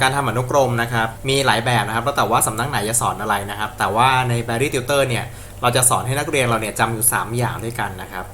การทำอนุกรมนะครับมีหลายแบบนะครับแล้วแต่ว่าสำนักไหนจะสอนอะไรนะครับ แต่ว่าใน b a r r y Tutor เนี่ยเราจะสอนให้นักเรียนเราเนี่ยจำอยู่ 3 อย่างด้วยกันนะครับ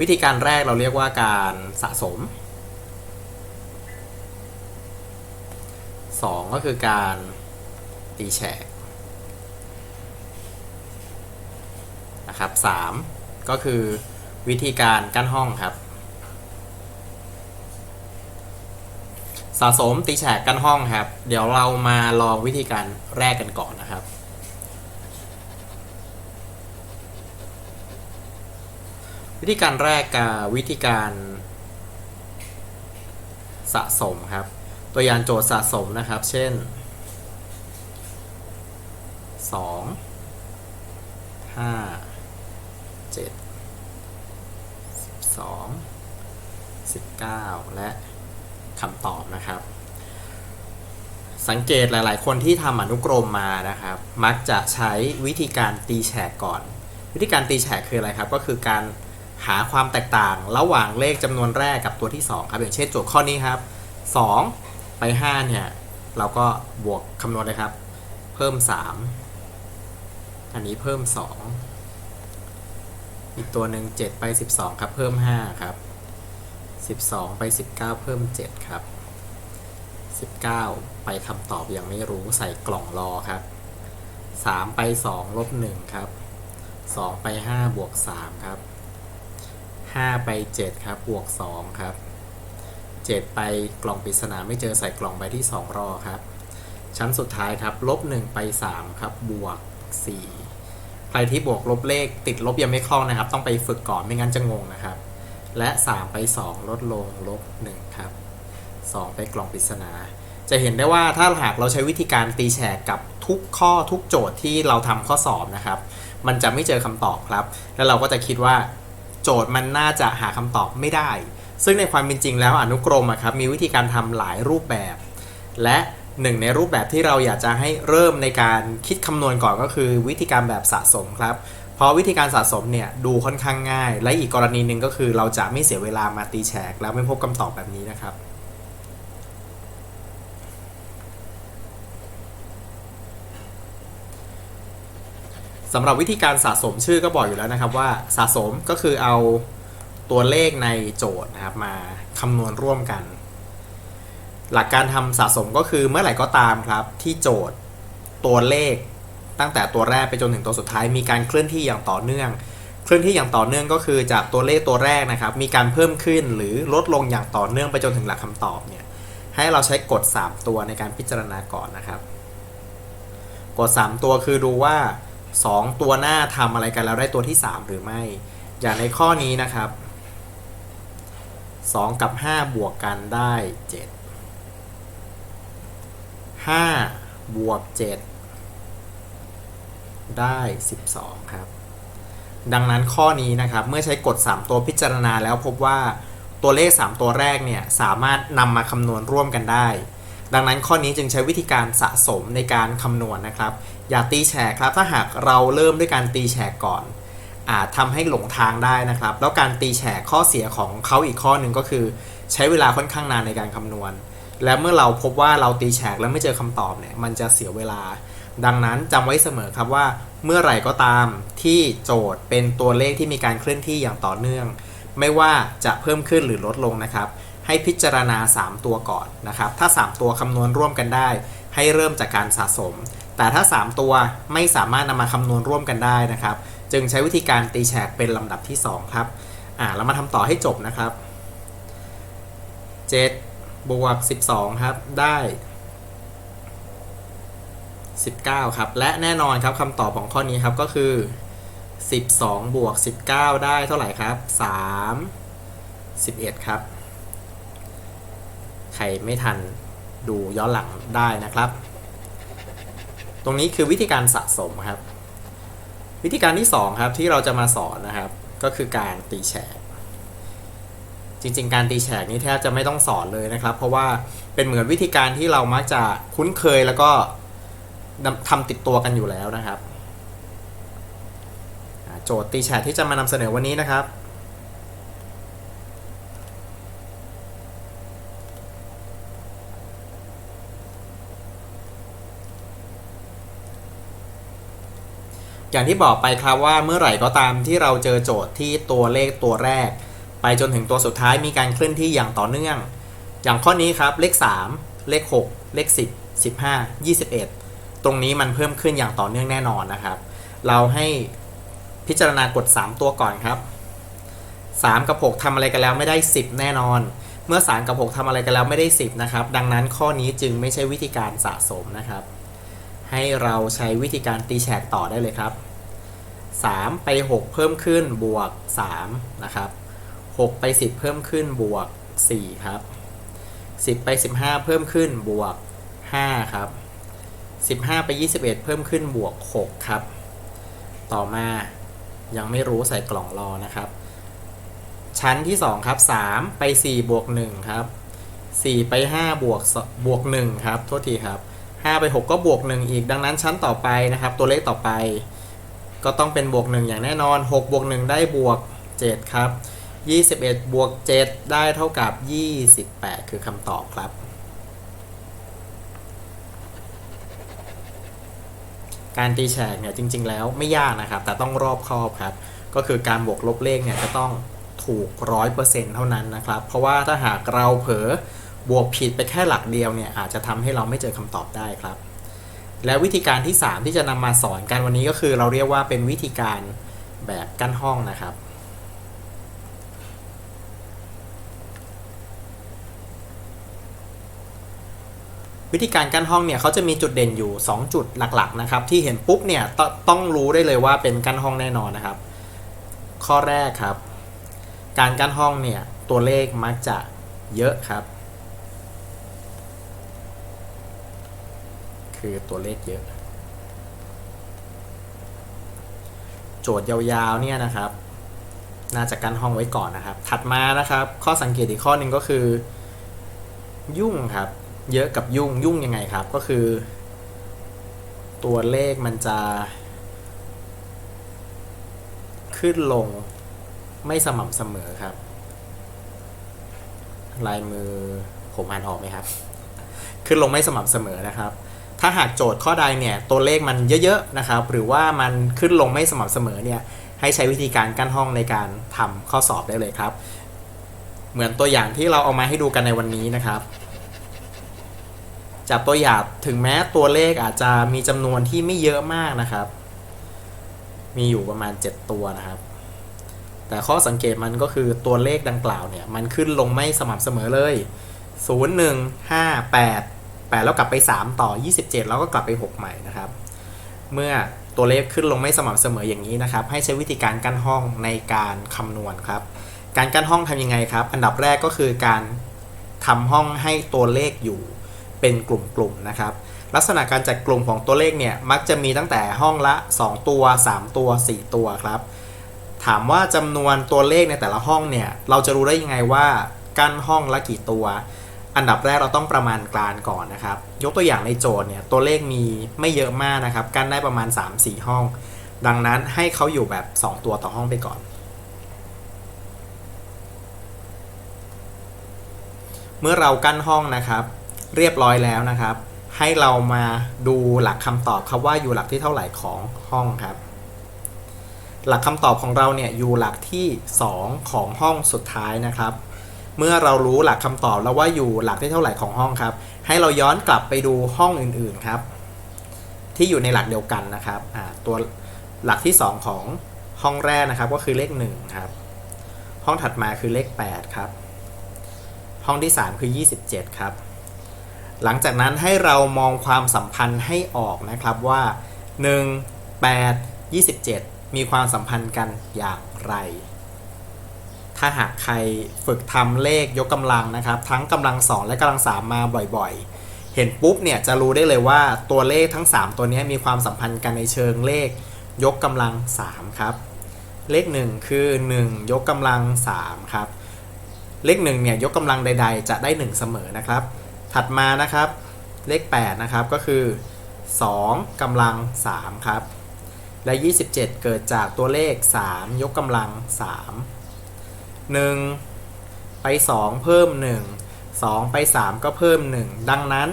วิธีการแรกเราเรียกว่าการสะสม 2 ก็คือการตีแฉกนะครับ3ก็คือวิธีการกั้นห้องครับ สะสมตีแฉกกันห้องครับ เดี๋ยวเรามาลองวิธีการแรกกันก่อนนะครับ วิธีการแรกกับวิธีการสะสมครับ ตัวอย่างโจทย์สะสมนะครับ เช่น 2 5 7 12 19 และ คำตอบนะครับ สังเกตหลาย ๆ คนที่ทำอนุกรมมานะครับ มักจะใช้วิธีการตีแฉกก่อน วิธีการตีแฉกคืออะไรครับ ก็คือการหาความแตกต่างระหว่างเลขจำนวนแรกกับตัวที่ 2 ครับ อย่างเช่นโจทย์ข้อนี้ครับ 2 ไป 5 เนี่ย เราก็บวกคำนวณเลยครับ เพิ่ม 3 อันนี้เพิ่ม 2 อีกตัวหนึ่ง7ไป 12 ครับ เพิ่ม 5 ครับ 12 ไป 19 เพิ่ม 7 ครับ 19 ไปคำตอบยังไม่รู้ใส่กล่องรอครับ 3 ไป 2 ลบ 1 ครับ 2 ไป 5 บวก 3 ครับ 5 ไป 7 ครับ บวก 2 ครับ 7 ไปกล่องปริศนาไม่เจอใส่กล่องใบที่ 2 รอครับ ชั้นสุดท้ายครับ ลบ 1 ไป 3 ครับ บวก 4 ใครที่บวกลบเลขติดลบยังไม่คล่องนะครับ ต้องไปฝึกก่อนไม่งั้นจะงงนะครับ และ 3 ไป 2 ลดลงลบ1ครับ 2 ไปกล่องปริศนา จะเห็นได้ว่าถ้าหากเราใช้วิธีการตีแฉกกับทุกข้อทุกโจทย์ที่เราทำข้อสอบนะครับ มันจะไม่เจอคำตอบครับ แล้วเราก็จะคิดว่า โจทย์มันน่าจะหาคำตอบไม่ได้ ซึ่งในความเป็นจริงแล้วอนุกรมครับมีวิธีการทำหลายรูปแบบ และหนึ่งในรูปแบบที่เราอยากจะให้เริ่มในการคิดคำนวณก่อนก็คือวิธีการแบบสะสมครับ เพราะวิธีการสะสมเนี่ยดูค่อนข้างง่าย และอีกกรณีหนึ่งก็คือเราจะไม่เสียเวลามาตีแฉก แล้วไม่พบคำตอบแบบนี้นะครับสำหรับวิธีการสะสมชื่อก็บอกอยู่แล้วนะครับว่าสะสมก็คือเอาตัวเลขในโจทย์นะครับมาคำนวณร่วมกัน หลักการทำสะสมก็คือเมื่อไหร่ก็ตามครับที่โจทย์ตัวเลข ตั้งแต่ตัวแรกไปจนถึงตัวสุดท้ายมีการเคลื่อนที่อย่างต่อเนื่อง เคลื่อนที่อย่างต่อเนื่องก็คือจากตัวเลขตัวแรกนะครับ มีการเพิ่มขึ้นหรือลดลงอย่างต่อเนื่องไปจนถึงหลักคำตอบเนี่ยให้เราใช้กฎ 3 ตัวในการพิจารณาก่อนนะครับ กฎ 3 ตัวคือดูว่า 2 ตัวหน้าทำอะไรกันแล้วได้ตัวที่ 3 หรือไม่ อย่างในข้อนี้นะครับ 2 กับ 5 บวกกันได้ 7 5 บวก 7 ได้ 12 ครับ ดังนั้นข้อนี้นะครับ เมื่อใช้กฎ 3 ตัวพิจารณาแล้วพบว่าตัวเลข 3 ตัวแรกเนี่ย สามารถนำมาคำนวณร่วมกันได้ ดังนั้นข้อนี้จึงใช้วิธีการสะสมในการคำนวณนะครับ อย่าตีแฉกครับ ถ้าหากเราเริ่มด้วยการตีแฉกก่อนอาจทำให้หลงทางได้นะครับ แล้วการตีแฉกข้อเสียของเขาอีกข้อหนึ่งก็คือ ใช้เวลาค่อนข้างนานในการคำนวณ และเมื่อเราพบว่าเราตีแฉกแล้วไม่เจอคำตอบเนี่ยมันจะเสียเวลา ดังนั้นจำไว้เสมอครับว่า เมื่อไหร่ก็ตามที่โจทย์เป็นตัวเลขที่มีการเคลื่อนที่อย่างต่อเนื่อง ไม่ว่าจะเพิ่มขึ้นหรือลดลงนะครับ ให้พิจารณา 3 ตัวก่อนนะครับ ถ้า 3 ตัวคำนวณร่วมกันได้ ให้เริ่มจากการสะสม แต่ถ้า 3 ตัวไม่สามารถนำมาคำนวณร่วมกันได้นะครับ จึงใช้วิธีการตีแฉกเป็นลำดับที่ 2 ครับอ่าเรามาทำต่อให้จบนะครับ7บวก12 ครับ ได้ 19 ครับ และแน่นอนครับคำตอบของข้อนี้ครับก็คือ 12 บวก 19 ได้เท่าไหร่ครับ 3 11 ครับ ใครไม่ทันดูย้อนหลังได้นะครับ ตรงนี้คือวิธีการสะสมครับ วิธีการที่ 2 ครับที่เราจะมาสอนนะครับ ก็คือการตีแฉกจริงๆ การตีแฉกนี้แทบจะไม่ต้องสอนเลยนะครับ เพราะว่าเป็นเหมือนวิธีการที่เรามักจะคุ้นเคยแล้วก็ ทำติดตัวกันอยู่แล้วนะครับโจทย์ตีแฉกที่จะมานำเสนอวันนี้นะครับ อย่างที่บอกไปครับว่าเมื่อไหร่ก็ตามที่เราเจอโจทย์ที่ตัวเลขตัวแรก ไปจนถึงตัวสุดท้ายมีการเคลื่อนที่อย่างต่อเนื่อง อย่างข้อนี้ครับเลข 3 เลข 6 เลข 10 15 21 รงนี้มันเพิ่มขึ้นอย่างต่อเนื่องแน่นอนนะครับ เราให้พิจารณากด 3 ตัวก่อนครับ 3 กับ 6ทำอะไรกันแล้วไม่ได้ 10 แน่นอน เมื่อ 3 กับ 6ทำอะไรกันแล้วไม่ได้ 10 นะครับ ดังนั้นข้อนี้จึงไม่ใช่วิธีการสะสมนะครับ ให้เราใช้วิธีการตีแฉกต่อได้เลยครับ 3 ไป 6 เพิ่มขึ้นบวก 3 นะครับ 6 ไป 10 เพิ่มขึ้นบวก 4 ครับ 10 ไป 15 เพิ่มขึ้นบวก 5 ครับ 15 ไป 21 เพิ่มขึ้นบวก 6 ครับ ต่อมายังไม่รู้ใส่กล่องรอนะครับ ชั้นที่ 2 ครับ 3 ไป 4 บวก 1 ครับ 4 ไป 5 บวกบวก 1 ครับ โทษทีครับ 5 ไป 6 ก็บวก 1 อีกดังนั้นชั้นต่อไปนะครับ ตัวเลขต่อไป ก็ต้องเป็นบวก 1 อย่างแน่นอน 6 บวก 1 ได้บวก 7 ครับ 21 บวก 7 ได้เท่ากับ 28 คือคำตอบครับ การตีแฉกเนี่ยจริง ๆ แล้วไม่ยากนะครับ แต่ต้องรอบคอบครับ ก็คือการบวกลบเลขเนี่ยจะต้องถูกร้อยเปอร์เซ็นต์เท่านั้นนะครับ เพราะว่าถ้าหากเราเผลอบวกผิดไปแค่หลักเดียวเนี่ยอาจจะทำให้เราไม่เจอคำตอบได้ครับ และวิธีการที่ 3 ที่จะนำมาสอนกันวันนี้ก็คือเราเรียกว่าเป็นวิธีการแบบกั้นห้องนะครับ วิธีการกั้นห้องเนี่ยเขาจะมีจุดเด่นอยู่ 2 จุดหลักๆนะครับที่เห็นปุ๊บเนี่ยตต้องรู้ได้เลยว่าเป็นกั้นห้องแน่นอนนะครับ ข้อแรกครับ การกั้นห้องเนี่ยตัวเลขมักจะเยอะครับ คือตัวเลขเยอะ โจทย์ยาวๆเนี่ยนะครับ น่าจะกั้นห้องไว้ก่อนนะครับ ถัดมานะครับ ข้อสังเกตอีกข้อหนึ่งก็คือ ยุ่งครับ เยอะกับยุ่งยุ่งยังไงครับ ก็คือ ตัวเลขมันจะ ขึ้นลงไม่สม่ำเสมอครับ ลายมือผมอ่านออกไหมครับ ขึ้นลงไม่สม่ำเสมอนะครับ ถ้าหากโจทย์ข้อใดเนี่ย ตัวเลขมันเยอะๆนะครับ หรือว่ามันขึ้นลงไม่สม่ำเสมอเนี่ยให้ใช้วิธีการกั้นห้องในการทำข้อสอบได้เลยครับ เหมือนตัวอย่างที่เราเอามาให้ดูกันในวันนี้นะครับ จากตัวอย่างถึงแม้ตัวเลขอาจจะมีจำนวนที่ไม่เยอะมากนะครับ มีอยู่ประมาณ 7 ตัวนะครับ แต่ข้อสังเกตมันก็คือตัวเลขดังกล่าวเนี่ย มันขึ้นลงไม่สม่ำเสมอเลย 0 1 5 8 8 แล้วกลับไป 3 ต่อ 27 แล้วก็กลับไป 6 ใหม่นะครับ เมื่อตัวเลขขึ้นลงไม่สม่ำเสมออย่างนี้นะครับ ให้ใช้วิธีการกั้นห้องในการคำนวณครับ การกั้นห้องทำยังไงครับ อันดับแรกก็คือการทำห้องให้ตัวเลขอยู่ เป็นกลุ่มๆนะครับ ลักษณะการจัดกลุ่มของตัวเลขเนี่ยมักจะมีตั้งแต่ห้องละ 2 ตัว 3 ตัว 4 ตัวครับ ถามว่าจำนวนตัวเลขในแต่ละห้องเนี่ยเราจะรู้ได้ยังไงว่ากั้นห้องละกี่ตัว อันดับแรกเราต้องประมาณกางก่อนนะครับ ยกตัวอย่างในโจทย์เนี่ยตัวเลขมีไม่เยอะมากนะครับ กั้นได้ประมาณ 3-4 ห้อง ดังนั้นให้เขาอยู่แบบ 2 ตัวต่อห้องไปก่อนเมื่อเรากั้นห้องนะครับ เรียบร้อยแล้วนะครับ ให้เรามาดูหลักคำตอบครับว่าอยู่หลักที่เท่าไหร่ของห้องครับ หลักคำตอบของเราเนี่ยอยู่หลักที่ 2 ของห้องสุดท้ายนะครับ เมื่อเรารู้หลักคำตอบแล้วว่าอยู่หลักที่เท่าไหร่ของห้องครับ ให้เราย้อนกลับไปดูห้องอื่นๆครับ ที่อยู่ในหลักเดียวกันนะครับตัวหลักที่ 2 ของห้องแรกนะครับก็คือเลข1ครับห้องถัดมาคือเลข 8 ครับ ห้องที่ 3 คือ 27 ครับ หลังจากนั้นให้เรามองความสัมพันธ์ให้ออกนะครับว่า 1 8 27 มีความสัมพันธ์กันอย่างไร ถ้าหากใครฝึกทำเลขยกกำลังนะครับ ทั้งกำลัง2และกำลัง3มาบ่อยๆ เห็นปุ๊บเนี่ยจะรู้ได้เลยว่าตัวเลขทั้ง 3 ตัวนี้มีความสัมพันธ์กันในเชิงเลขยกกำลัง 3 ครับ เลข 1 คือ 1 ยกกำลัง 3 ครับ เลข1เนี่ยยกกำลังใด ๆ จะได้ 1 เสมอนะครับ ถัดมานะครับเลข 8 นะครับก็คือ 2กำลัง 3 ครับ และ 27 เกิดจากตัวเลข 3 ยกกำลัง 3 1 ไป 2 เพิ่ม 1 2 ไป 3 ก็เพิ่ม 1 ดังนั้น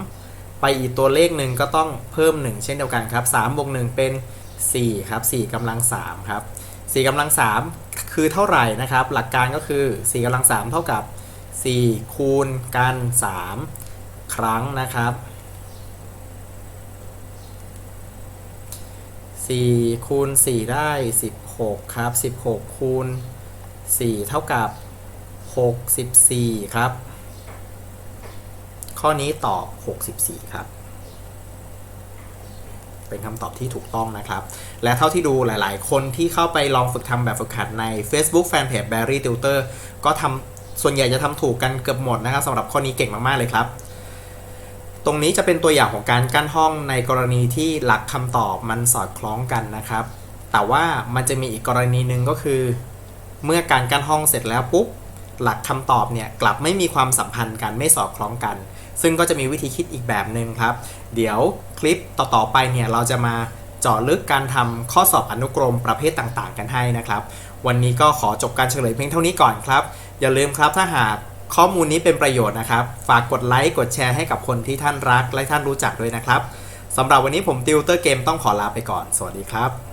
3 ไปอีกตัวเลขหนึ่งก็ต้องเพิ่ม 1 เช่นเดียวกันครับ3บวก1เป็น 4 ครับ4กำลัง 3 ครับ4กำลัง 3 คือเท่าไหร่นะครับ หลักการก็คือ4กำลัง 3 เท่ากับ 4 คูณกัน 3 ครั้งนะครับ 4 คูณ 4 ได้ 16 ครับ 16 คูณ 4 เท่ากับ 64 ครับ ข้อนี้ตอบ 64 ครับเป็นคำตอบที่ถูกต้องนะครับ และเท่าที่ดูหลายๆ คนที่เข้าไปลองฝึกทำแบบฝึกหัดใน Facebook Fanpage Barry Tutor ก็ทำ ส่วนใหญ่จะทำถูกกันเกือบหมดนะครับสำหรับข้อนี้เก่งมากๆเลยครับ ตรงนี้จะเป็นตัวอย่างของการกั้นห้องในกรณีที่หลักคำตอบมันสอดคล้องกันนะครับ แต่ว่ามันจะมีอีกกรณีหนึ่งก็คือ เมื่อการกั้นห้องเสร็จแล้วปุ๊บหลักคำตอบเนี่ยกลับไม่มีความสัมพันธ์กันไม่สอดคล้องกัน ซึ่งก็จะมีวิธีคิดอีกแบบหนึ่งครับ เดี๋ยวคลิปต่อๆไปเนี่ยเราจะมา เจาะลึกการทำข้อสอบอนุกรมประเภทต่างๆ กันให้นะครับ วันนี้ก็ขอจบการเฉลยเพียงเท่านี้ก่อนครับ อย่าลืมครับถ้าหากข้อมูลนี้เป็นประโยชน์นะครับ ฝากกดไลค์กดแชร์ให้กับคนที่ท่านรักและท่านรู้จักด้วยนะครับสำหรับวันนี้ผมติวเตอร์เกมต้องขอลาไปก่อน สวัสดีครับ